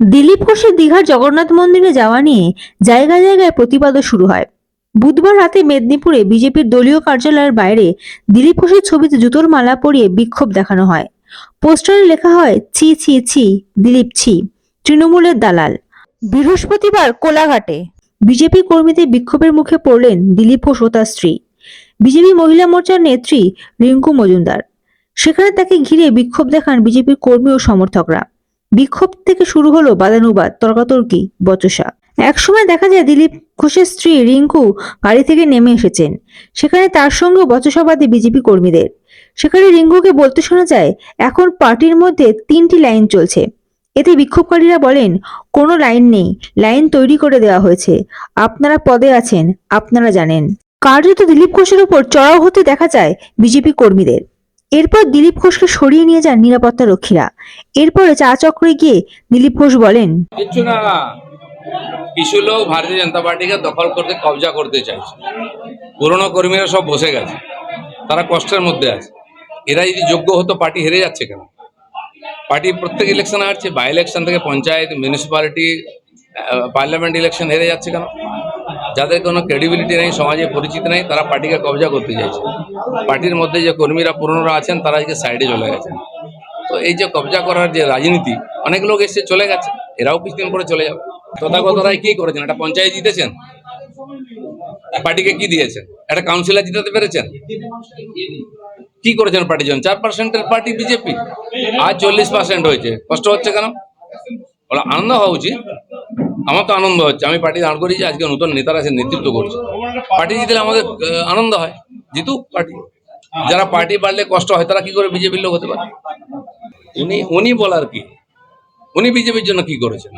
দিলীপ ঘোষের দীঘার জগন্নাথ মন্দিরে যাওয়া নিয়ে জায়গায় জায়গায় প্রতিবাদও শুরু হয়। বুধবার রাতে মেদিনীপুরে বিজেপির দলীয় কার্যালয়ের বাইরে দিলীপ ঘোষের ছবিতে জুতোর মালা পরিয়ে বিক্ষোভ দেখানো হয়। পোস্টারে লেখা হয় ছি ছি ছি দিলীপ ছি তৃণমূলের দালাল। বৃহস্পতিবার কোলাঘাটে বিজেপি কর্মীদের বিক্ষোভের মুখে পড়লেন দিলীপ ঘোষ ও তার স্ত্রী। বিজেপি মহিলা মোর্চার নেত্রী রিঙ্কু মজুমদার। সেখানে তাকে ঘিরে বিক্ষোভ দেখান বিজেপির কর্মী ও সমর্থকরা। বিক্ষোভ থেকে শুরু হলো বাদানুবাদ, তর্কাতর্কি, বচসা। একসময় দেখা যায় দিলীপ ঘোষের স্ত্রী রিঙ্কু গাড়ি থেকে নেমে এসেছেন। সেখানে তার সঙ্গে বচসাবাদে বিজেপি কর্মীদের। সেখানে রিঙ্কুকে বলতে শোনা যায়, এখন পার্টির মধ্যে তিনটি লাইন চলছে। এতে বিক্ষোভকারীরা বলেন, কোনো লাইন নেই, লাইন তৈরি করে দেওয়া হয়েছে। আপনারা পদে আছেন, আপনারা জানেন। কার্যত দিলীপ ঘোষের উপর চড়াও হতে দেখা যায় বিজেপি কর্মীদের। এরপর দিলীপ ঘোষকে সরিয়ে নিয়ে যান নিরাপত্তা রক্ষীরা। এরপরে চা চক্রে গিয়ে দিলীপ ঘোষ বলেন, কিচ্ছু না কিছু লোক ভারতীয় জনতা পার্টিকে দখল করতে কবজা করতে চাইছে। পুরনো কর্মীরা সব বসে গেছে। তারা কষ্টের মধ্যে আছে। এরা যদি যোগ্য হতো, পার্টি হেরে যাচ্ছে কেন? পার্টি প্রত্যেক ইলেকশন হারছে। বাই ইলেকশন থেকে পঞ্চায়েত মিউনিসিপ্যালিটি পার্লামেন্ট ইলেকশন হেরে যাচ্ছে কেন? যাদের কোনো ক্রেডিবিলিটি নেই, সমাজে পরিচিত নেই, তারা পার্টিকে কবজা করতে চাইছে। পার্টির মধ্যে যে কর্মীরা পুরনোরা আছেন, তারা আজকে সাইডে চলে গেছেন। তো এই যে কবজা করার যে রাজনীতি, অনেক লোক এসে চলে গেছে, এরাও কিছুদিন পরে চলে যাবে। তথাগত রায় কি করেছেন? একটা পঞ্চায়েত জিতেছেন? পার্টিকে কি দিয়েছেন? একটা কাউন্সিলর জিতাতে পেরেছেন? কি করেছেন পার্টির জন্য চার পার্সেন্টের পার্টি বিজেপি আর চল্লিশ পার্সেন্ট হয়েছে। কষ্ট হচ্ছে কেন? আনন্দ হওয়া উচিত। আমার তো আনন্দ হচ্ছে। আমি পার্টি দাঁড় করিয়েছি আজকে নতুন নেতারা এসে নেতৃত্ব করছে। পার্টি জিতলে আমাদের আনন্দ হয়। জিতুক পার্টি। যারা পার্টি বাড়লে কষ্ট হয়, তারা কি করে বিজেপির লোক হতে পারে? উনি উনি বলার কি? উনি বিজেপির জন্য কি করেছেন?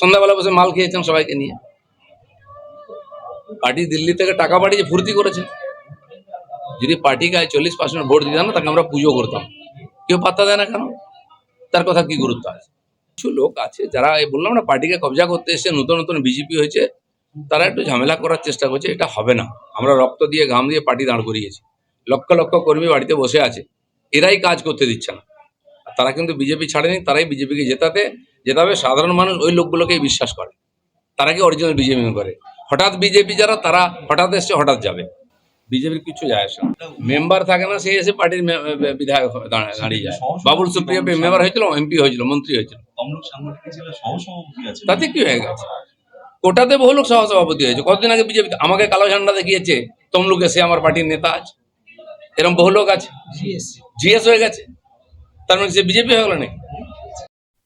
সন্ধ্যাবেলা বসে মাল খেয়েছেন সবাইকে নিয়ে। পার্টি দিল্লি থেকে টাকা পাঠিয়ে ফুর্তি করেছে যদি পার্টি আজ চল্লিশ পার্সেন্ট ভোট দিতাম না তাকে আমরা পুজো করতাম। কেউ পাত্তা দেয় না কেন? তার কথা কি গুরুত্ব আছে? কিছু লোক আছে যারা বললাম না, পার্টিকে কবজা করতে এসে নতুন নতুন বিজেপি হয়েছে, তারা একটু ঝামেলা করার চেষ্টা করছে, এটা হবে না। আমরা রক্ত দিয়ে, ঘাম দিয়ে পার্টি দাঁড় করিয়েছি। লক্ষ লক্ষ কর্মী বাড়িতে বসে আছে, এরাই কাজ করতে দিচ্ছে না। তারা কিন্তু বিজেপি ছাড়েনি, তারাই বিজেপিকে জেতাতে, জেতাবে, সাধারণ মানুষ ওই লোকগুলোকেই বিশ্বাস করে। তারা কি অরিজিনাল বিজেপি করে? হঠাৎ বিজেপি যারা, তারা হঠাৎ এসছে, হঠাৎ যাবে। বিজেপির কিছু যায় আসে না। মেম্বার থাকে না সে এসে পার্টির বিধায়ক দাঁড়িয়ে যায়। বাবুল সুপ্রিয় মেম্বার হয়েছিল এমপি হয়েছিল মন্ত্রী হয়েছিল। তাতে কি হয়ে গেছে? কোটাতে বহু লোক সহসভাপতি হয়েছে। কতদিন আগে বিজেপি আমাকে কালো ঝান্ডা দেখিয়েছে তমলুকে সে আমার পার্টির নেতা আছে। এরকম বহু লোক আছে? জিএস হয়ে গেছে? তার মানে সে বিজেপি হয়ে গেল নাকি?